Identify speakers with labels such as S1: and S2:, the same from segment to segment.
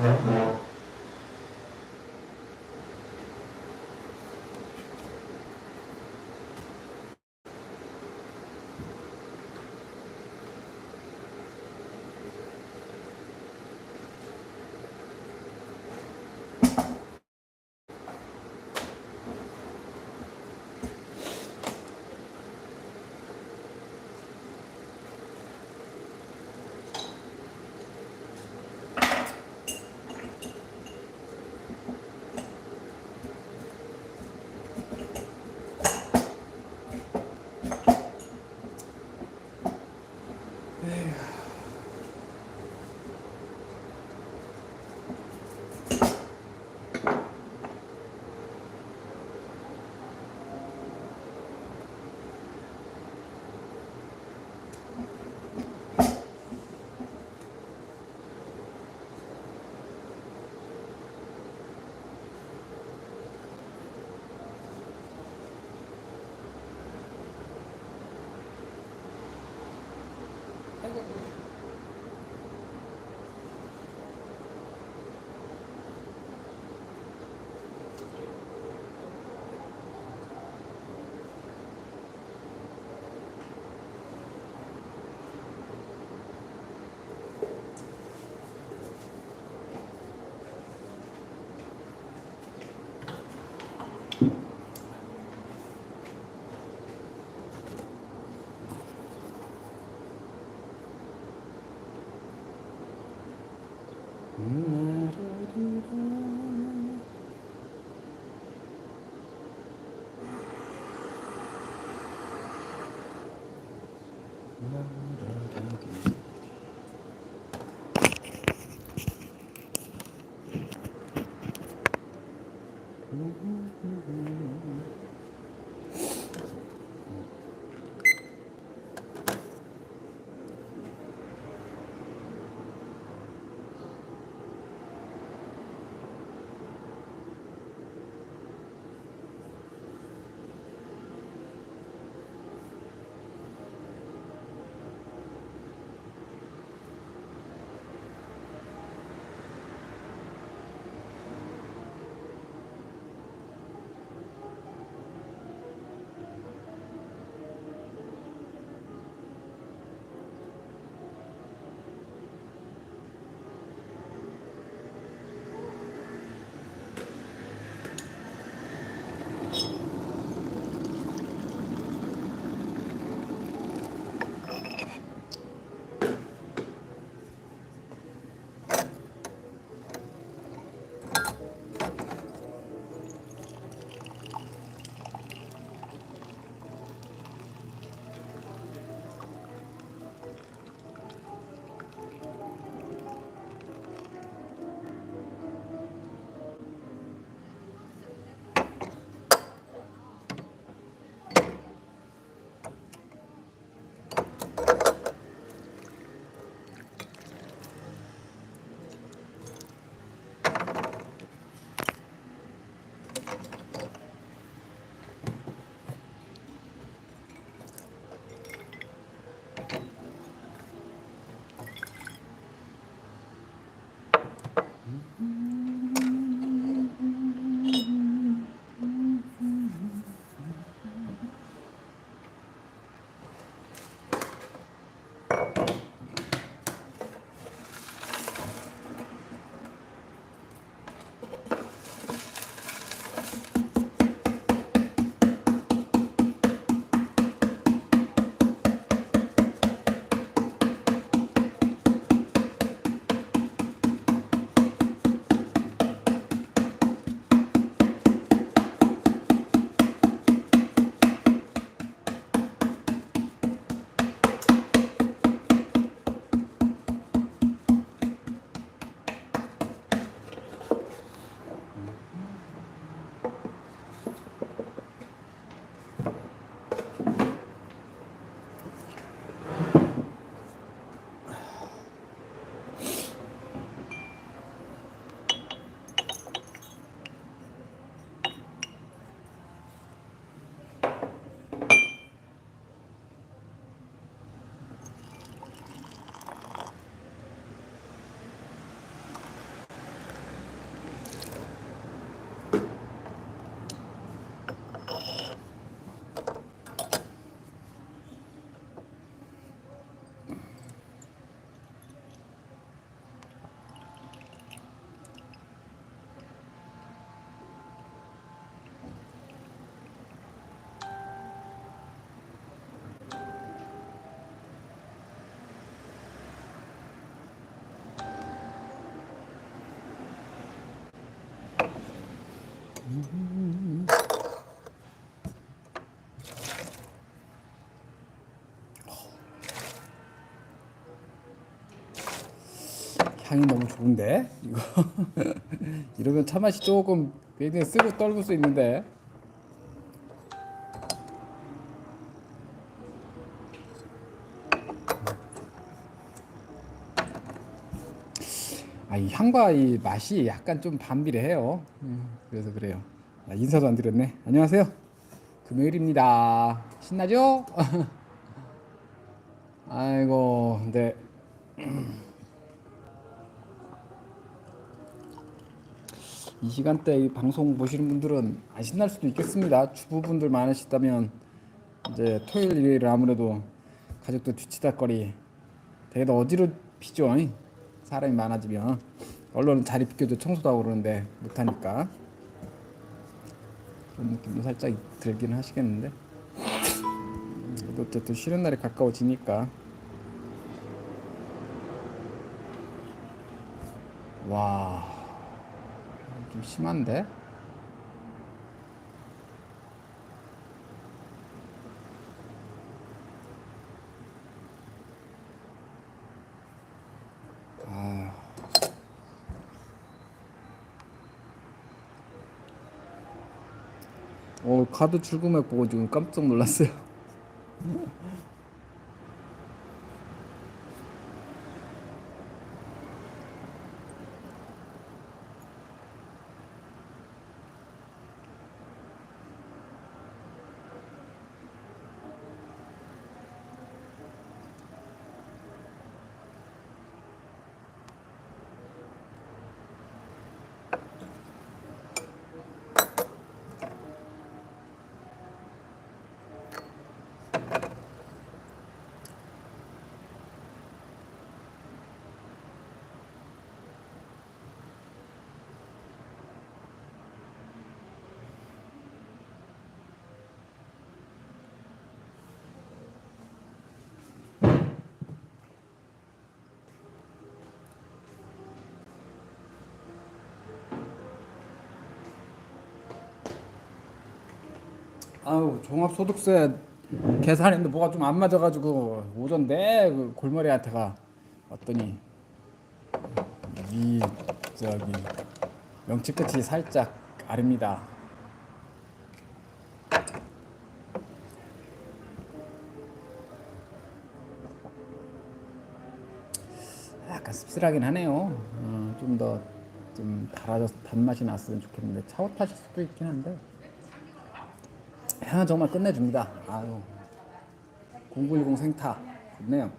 S1: Mm-hmm. 향이 너무 좋은데 이거 이러면 차 맛이 조금 굉장히 쓰고 떨굴 수 있는데 아, 이 향과 이 맛이 약간 좀 반비례해요. 음, 그래서 그래요. 아, 인사도 안 드렸네. 안녕하세요. 금요일입니다. 신나죠? 아이고, 근데 이 시간대 이 방송 보시는 분들은 안 신날 수도 있겠습니다. 주부분들 많으시다면 이제 토요일 일요일 아무래도 가족들 뒤치다거리 되게 어지럽히죠. 사람이 많아지면. 언론은 자리 비켜도 청소도 하고 그러는데 못하니까. 그런 느낌도 살짝 들긴 하시겠는데. 그래도 어쨌든 쉬는 날이 가까워지니까. 와, 좀 심한데? 아. 어, 카드 출금액 보고 지금 깜짝 놀랐어요. 아유 종합소득세 계산했는데 뭐가 좀 안 맞아가지고 오전 내 그 골머리한테가 왔더니 이 저기 명치 끝이 살짝 아릅니다. 약간 씁쓸하긴 하네요. 어, 좀더 좀 달아져서 단맛이 났으면 좋겠는데 차오 타실 수도 있긴 한데. 향은 정말 끝내줍니다. 아유, 0910 생타 좋네요.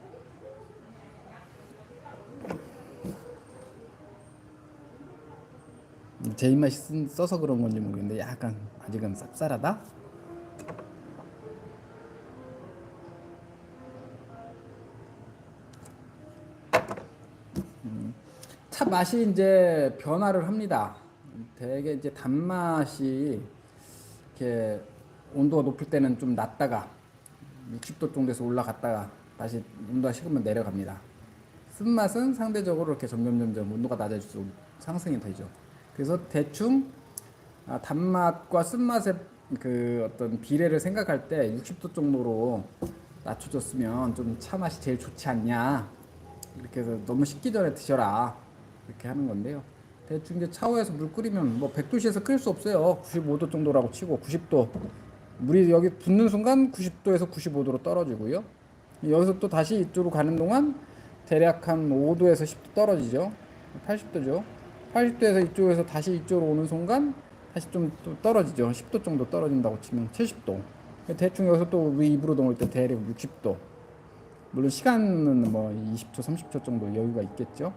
S1: 제 입맛이 쓴- 써서 그런 건지 모르겠는데 약간 아직은 쌉쌀하다. 음, 차 맛이 이제 변화를 합니다. 되게 이제 단맛이 이렇게 온도가 높을 때는 좀 낮다가 60도 정도에서 올라갔다가 다시 온도가 식으면 내려갑니다. 쓴맛은 상대적으로 이렇게 점점 점점 온도가 낮아질수록 상승이 되죠. 그래서 대충 아, 단맛과 쓴맛의 그 어떤 비례를 생각할 때 60도 정도로 낮춰줬으면 좀 차 맛이 제일 좋지 않냐. 이렇게 해서 너무 식기 전에 드셔라. 이렇게 하는 건데요. 대충 이제 차오에서 물 끓이면 뭐 100도씨에서 끓일 수 없어요. 95도 정도라고 치고 90도 물이 여기 붙는 순간 90도에서 95도로 떨어지고요. 여기서 또 다시 이쪽으로 가는 동안 대략 한 5도에서 10도 떨어지죠. 80도죠. 80도에서 이쪽에서 다시 이쪽으로 오는 순간 다시 좀또 떨어지죠. 10도 정도 떨어진다고 치면 70도. 대충 여기서 또 위 입으로 넘을 때 대략 60도. 물론 시간은 뭐 20초, 30초 정도 여유가 있겠죠.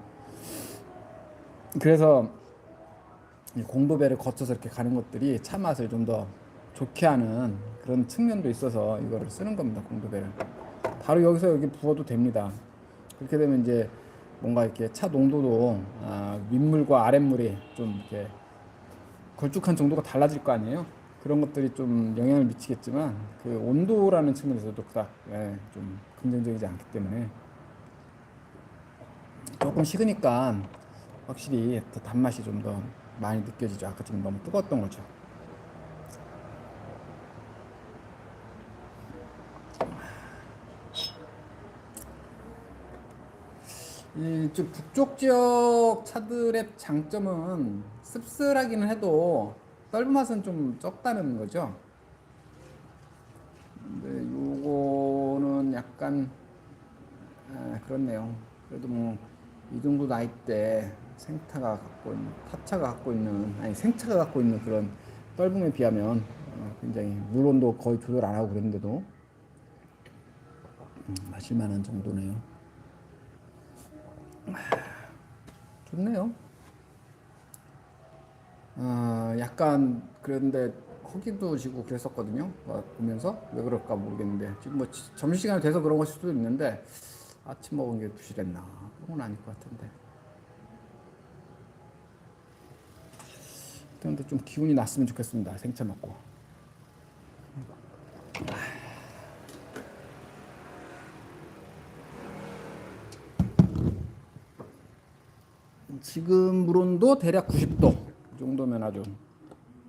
S1: 그래서 이 공도배를 거쳐서 이렇게 가는 것들이 차 맛을 좀더 좋게 하는 그런 측면도 있어서 이거를 쓰는 겁니다. 공도배를. 바로 여기서 여기 부어도 됩니다. 그렇게 되면 이제 뭔가 이렇게 차 농도도 아, 윗물과 아랫물이 좀 이렇게 걸쭉한 정도가 달라질 거 아니에요. 그런 것들이 좀 영향을 미치겠지만 그 온도라는 측면에서도 그닥 예, 좀 긍정적이지 않기 때문에 조금 식으니까 확실히 더 단맛이 좀 더 많이 느껴지죠. 아까 지금 너무 뜨거웠던 거죠. 이좀 북쪽 지역 차들의 장점은 씁쓸하기는 해도 떫은 맛은 좀 적다는 거죠. 근데 요거는 약간 아, 그렇네요. 그래도 뭐 이 정도 나이 때 생타가 갖고 있는 타차가 갖고 있는 아니 생차가 갖고 있는 그런 떫음에 비하면 어, 굉장히 물 온도 거의 조절 안 하고 그랬는데도 음, 마실만한 정도네요. 좋네요. 아, 약간 그런데 허기도 지고 그랬었거든요. 어, 보면서 왜 그럴까 모르겠는데 지금 뭐 지- 점심시간이 돼서 그런 것일 수도 있는데 아침 먹은 게 부실했나 그런 건 아닐 것 같은데. 그런데 좀 기운이 났으면 좋겠습니다. 생차 먹고. 지금 물 온도 대략 90도 이 정도면 아주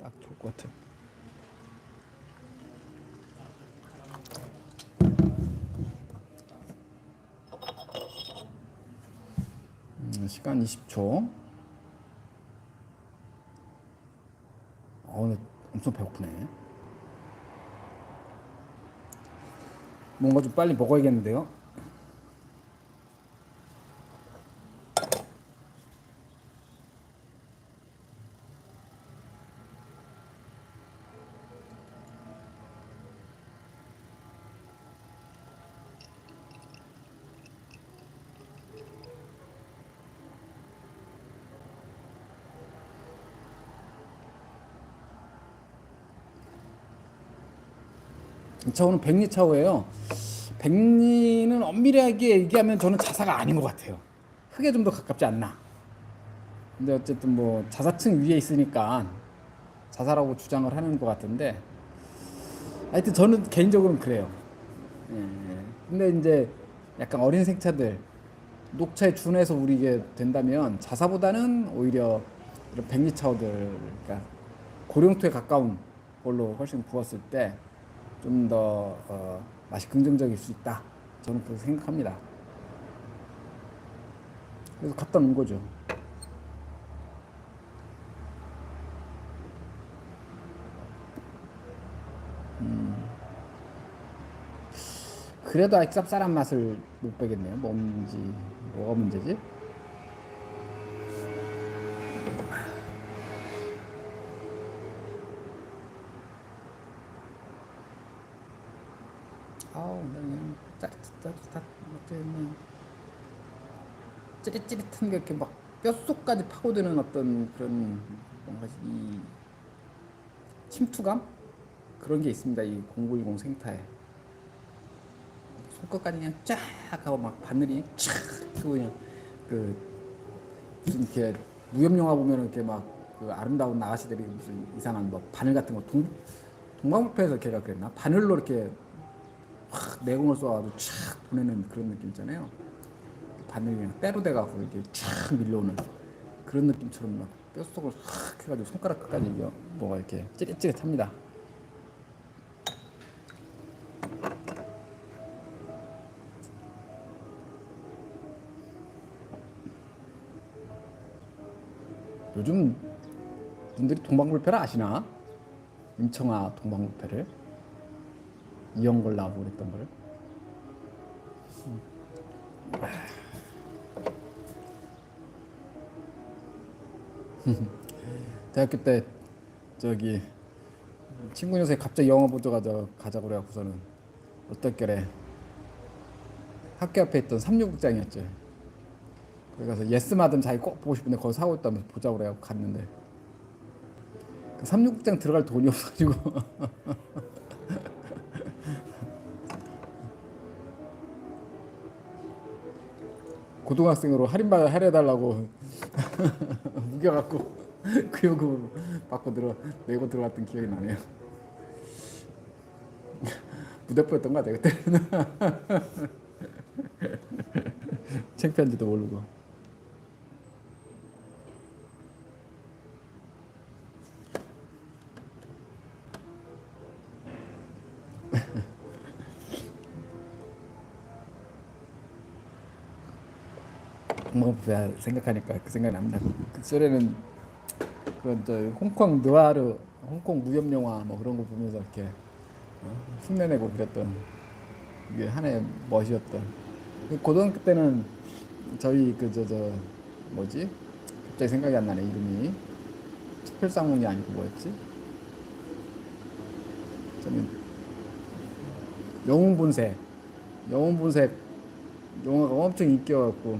S1: 딱 좋을 것 같아요. 음, 시간 20초. 어, 오늘 엄청 배고프네. 뭔가 좀 빨리 먹어야겠는데요. 이 차우는 백리 차우예요. 백리는 엄밀하게 얘기하면 저는 자사가 아닌 것 같아요. 흙에 좀 더 가깝지 않나. 근데 어쨌든 뭐 자사층 위에 있으니까 자사라고 주장을 하는 것 같은데 하여튼 저는 개인적으로는 그래요. 예, 예. 근데 이제 약간 어린 생차들 녹차에 준해서 우리게 된다면 자사보다는 오히려 이런 백리차우들 그러니까 고령토에 가까운 걸로 훨씬 부었을 때 좀더 어, 맛이 긍정적일 수 있다. 저는 그렇게 생각합니다. 그래서 갖다 놓은 거죠. 음. 그래도 아직 쌉쌀한 맛을 못 빼겠네요. 뭔지 뭐가 문제지? 아우 나 그냥 짜릿짜릿한 어쩌면 찌릿찌릿한 게 이렇게 막 뼛속까지 파고드는 어떤 그런 뭔가 이 침투감? 그런 게 있습니다 이 0910 생타에. 손끝까지 그냥 쫙 하고 막 바늘이 쫙 하고 그냥 그 무슨 이렇게 무협 영화 보면 이렇게 막 그 아름다운 아가씨들이 무슨 이상한 뭐 바늘 같은 거 동, 동방불패에서 걔가 그랬나? 바늘로 이렇게 확 내공을 쏘아가지고 촥 보내는 그런 느낌 있잖아요. 바늘이 그냥 때로 돼가지고 이렇게 촥 밀려오는 그런 느낌처럼 막 뼛속을 확 해가지고 손가락 끝까지 이게 뭐가 이렇게 찌릿찌릿합니다. 요즘 분들이 동방불패를 아시나? 임청아 동방불패를 이영걸 나오고 그랬던 거를 대학교 때 저기 친구 녀석이 갑자기 영화 보러 가자 가자고 그래갖고서는 어떨결에 학교 앞에 있던 삼육극장이었죠. 거기 가서 예스마든 자기 꼭 보고 싶은데 거기 사고 있다면서 보자고 그래갖고 갔는데 그 삼육극장 들어갈 돈이 없어가지고 고등학생으로 할인받아 할애해달라고 우겨갖고 그 요금 받고 들어 내고 들어갔던 기억이 나네요. 무대포였던 것 같아요 그때는 창피한지도 모르고 먹어봐야 생각하니까 그 생각이 납니다. 그 소리는 그저 홍콩 느와르, 홍콩 무협 영화 뭐 그런 거 보면서 이렇게 어, 흉내내고 그랬던 이게 하나의 멋이었던. 그 고등학교 때는 저희 그 저 저 뭐지? 갑자기 생각이 안 나네 이름이. 특별상문이 아니고 뭐였지? 저는 영웅본색, 영웅본색 영화가 엄청 인기여갖고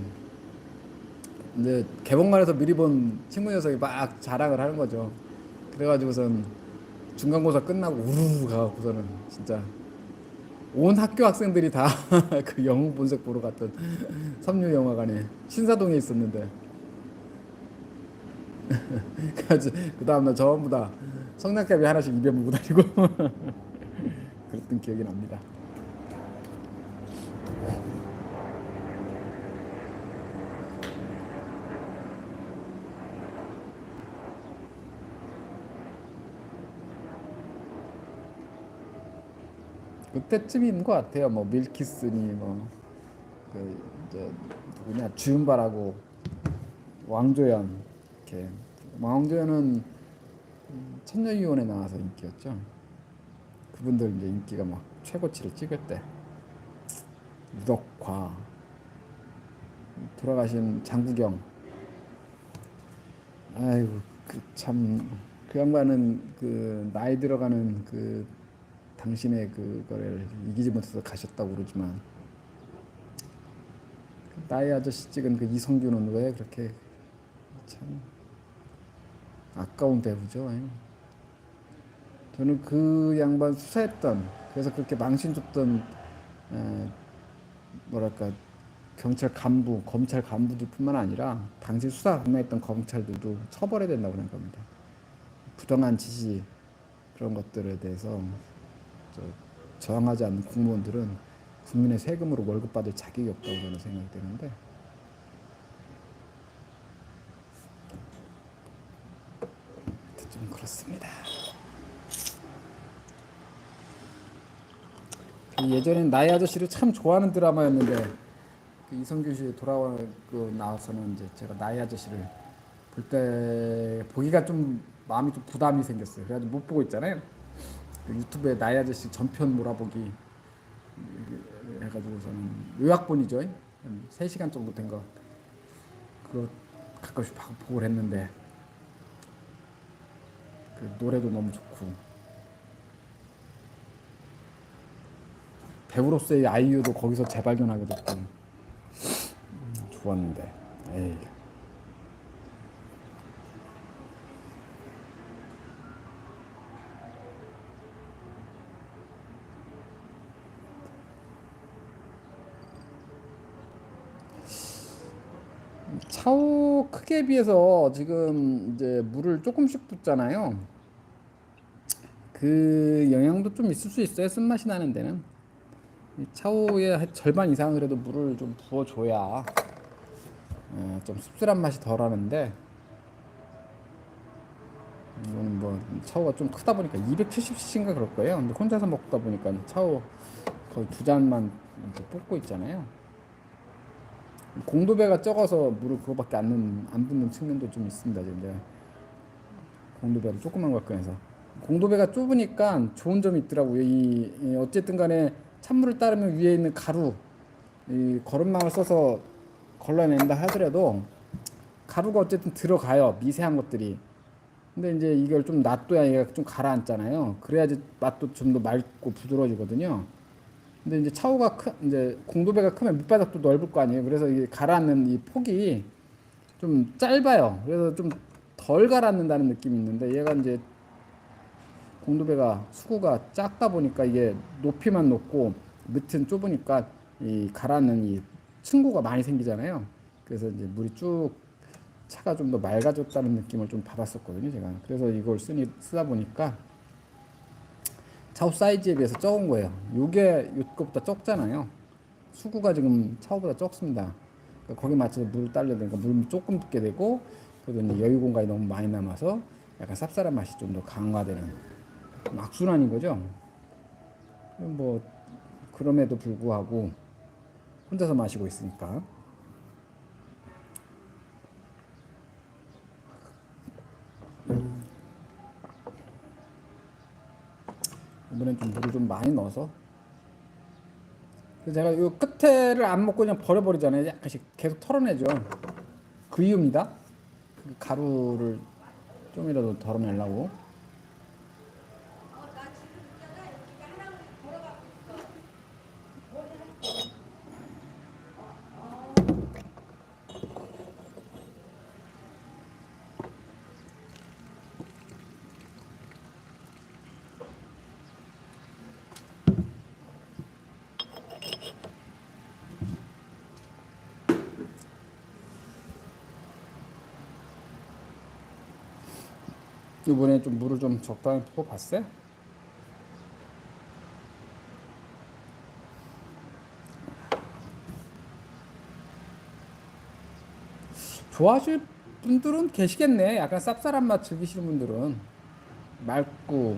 S1: 근데 개봉관에서 미리 본 친구 녀석이 막 자랑을 하는 거죠. 그래가지고선 중간고사 끝나고 우르르 가갖고서는 진짜 온 학교 학생들이 다 그 영웅 본색 보러 갔던 섬유 영화관에 신사동에 있었는데 그 다음날 전부 다 성냥개비 하나씩 입에 물고 다니고 그랬던 기억이 납니다. 그때쯤인 것 같아요. 뭐 밀키스니 뭐그 이제 누구냐 주윤발하고 왕조연 이렇게 왕조연은 천녀유원에 나와서 인기였죠. 그분들 이제 인기가 막 최고치를 찍을 때 무덕화 돌아가신 장국영 아이고 그 참 그 양반은 그 나이 들어가는 그 당신의 그거를 이기지 못해서 가셨다고 그러지만 그 나의 아저씨 찍은 그 이성규는 왜 그렇게 참 아까운 배우죠. 예. 저는 그 양반 수사했던 그래서 그렇게 망신 줬던 에, 뭐랄까 경찰 간부, 검찰 간부들뿐만 아니라 당시 수사 감당했던 검찰들도 처벌해야 된다고 생각합니다. 부당한 지시 그런 것들에 대해서 저, 저항하지 않는 공무원들은 국민의 세금으로 월급 받을 자격이 없다고 저는 생각이 되는데 좀 그렇습니다. 그 예전엔 나의 아저씨를 참 좋아하는 드라마였는데 그 이성규 씨 돌아오고 나와서는 이제 제가 나의 아저씨를 볼 때 보기가 좀 마음이 좀 부담이 생겼어요. 그래가지고 못 보고 있잖아요. 그 유튜브에 나의 아저씨 전편 몰아보기 해가지고서는 요약본이죠. 한 3시간 정도 된 거. 그거 가끔씩 봐- 보고 했는데 그 노래도 너무 좋고 배우로서의 아이유도 거기서 재발견하게 됐고 음, 좋았는데 에이. 차후 크기에 비해서 지금 이제 물을 조금씩 붓잖아요. 그 영향도 좀 있을 수 있어요. 쓴맛이 나는 데는. 한 절반 이상은 그래도 물을 좀 부어줘야 어, 좀 씁쓸한 맛이 덜하는데 이거는 뭐 차후가 좀 크다 보니까 270cc인가 그럴 거예요. 근데 혼자서 먹다 보니까 차후 거의 두 잔만 뽑고 있잖아요. 공도배가 적어서 물을 그거밖에 안, 넣는, 안 붓는 측면도 좀 있습니다. 지금 공도배를 조그만 걸 꺼내서 공도배가 좁으니까 좋은 점이 있더라고요. 이, 이 어쨌든 간에 찬물을 따르면 위에 있는 가루 이 거름망을 써서 걸러낸다 하더라도 가루가 어쨌든 들어가요. 미세한 것들이. 근데 이제 이걸 좀 놔둬야 얘가 좀 가라앉잖아요. 그래야지 맛도 좀 더 맑고 부드러워지거든요. 근데 이제 차후가 크, 이제 공도배가 크면 밑바닥도 넓을 거 아니에요. 그래서 이게 가라앉는 이 폭이 좀 짧아요. 그래서 좀 덜 가라앉는다는 느낌이 있는데 얘가 이제 공도배가 수구가 작다 보니까 이게 높이만 높고 밑은 좁으니까 이 가라앉는 이 층고가 많이 생기잖아요. 그래서 이제 물이 쭉 차가 좀 더 맑아졌다는 느낌을 좀 받았었거든요. 제가 그래서 이걸 쓰니 쓰다 보니까 차후 사이즈에 비해서 적은 거예요. 요게 요거보다 적잖아요. 수구가 지금 차후보다 적습니다. 그러니까 거기 맞춰서 물을 딸려야 되니까 물 조금 붓게 되고 이제 여유 공간이 너무 많이 남아서 약간 쌉쌀한 맛이 좀 더 강화되는 악순환인 거죠. 뭐 그럼에도 불구하고 혼자서 마시고 있으니까 좋아서. 그래서 제가 이 끝에를 안 먹고 그냥 버려버리잖아요. 약간씩 계속 털어내죠. 그 이유입니다. 그 가루를 좀이라도 덜어내려고. 이번에 좀 물을 좀 적당히 부어봤어요. 좋아하실 분들은 계시겠네. 약간 쌉쌀한 맛 즐기시는 분들은 맑고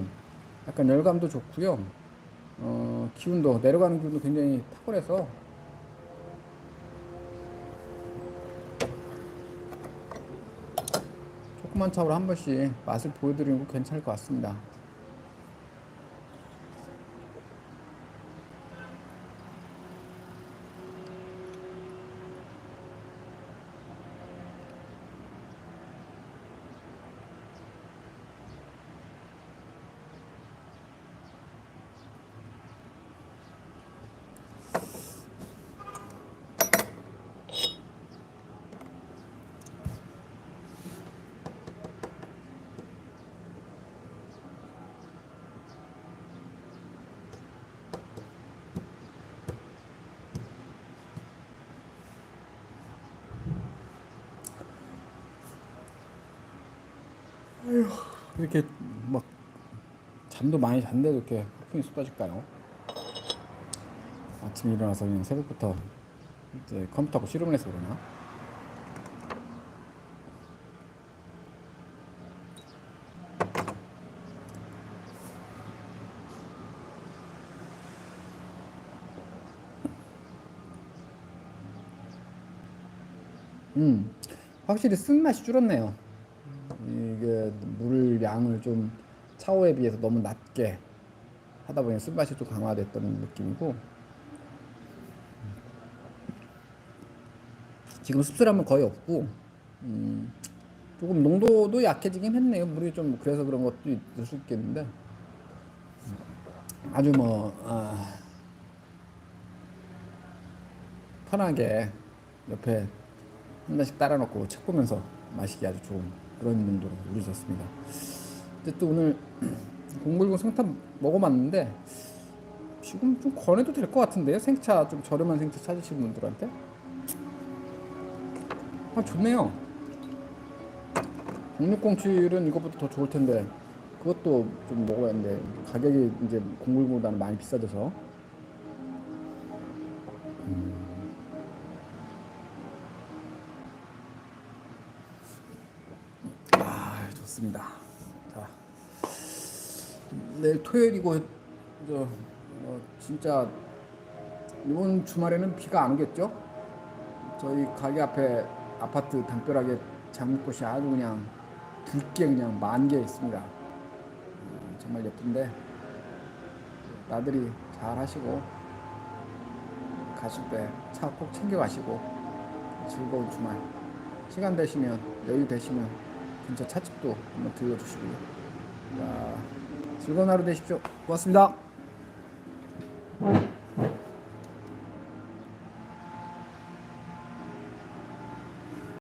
S1: 약간 열감도 좋고요. 어, 기운도 내려가는 기운도 굉장히 탁월해서 조그만 차로 한 번씩 맛을 보여드리는 거 괜찮을 것 같습니다. 이렇게 막 잠도 많이 잤는데도 이렇게 폭풍이 쏟아질까요? 아침에 일어나서 그냥 새벽부터 이제 컴퓨터하고 씨름을 해서 그러나? 음, 확실히 쓴맛이 줄었네요. 양을 좀 차오에 비해서 너무 낮게 하다 보니 쓴맛이 좀 강화됐던 느낌이고 지금 씁쓸함은 거의 없고 음, 조금 농도도 약해지긴 했네요. 물이 좀 그래서 그런 것도 있을 수 있겠는데. 아주 뭐 아, 편하게 옆에 한 잔씩 따라 놓고 책 보면서 마시기 아주 좋은 그런 농도로 우려졌습니다. 어쨌든 오늘 공물군 생탕 먹어봤는데 지금 좀 권해도 될 것 같은데요. 생차 좀 저렴한 생차 찾으시는 분들한테 아 좋네요. 공육공칠은 이것보다 더 좋을 텐데 그것도 좀 먹어야 하는데 가격이 이제 공물보다는 많이 비싸져서 아 좋습니다. 자 내일 토요일이고 저 어, 진짜 이번 주말에는 비가 안 오겠죠? 저희 가게 앞에 아파트 담벼락에 장미꽃이 아주 그냥 붉게 그냥 만 개 있습니다. 음, 정말 예쁜데 나들이 잘 하시고 가실 때 차 꼭 챙겨 가시고 즐거운 주말 시간 되시면 여유 되시면 근처 찻집도 한번 들려주시고요. 자, 즐거운 하루 되십시오. 고맙습니다.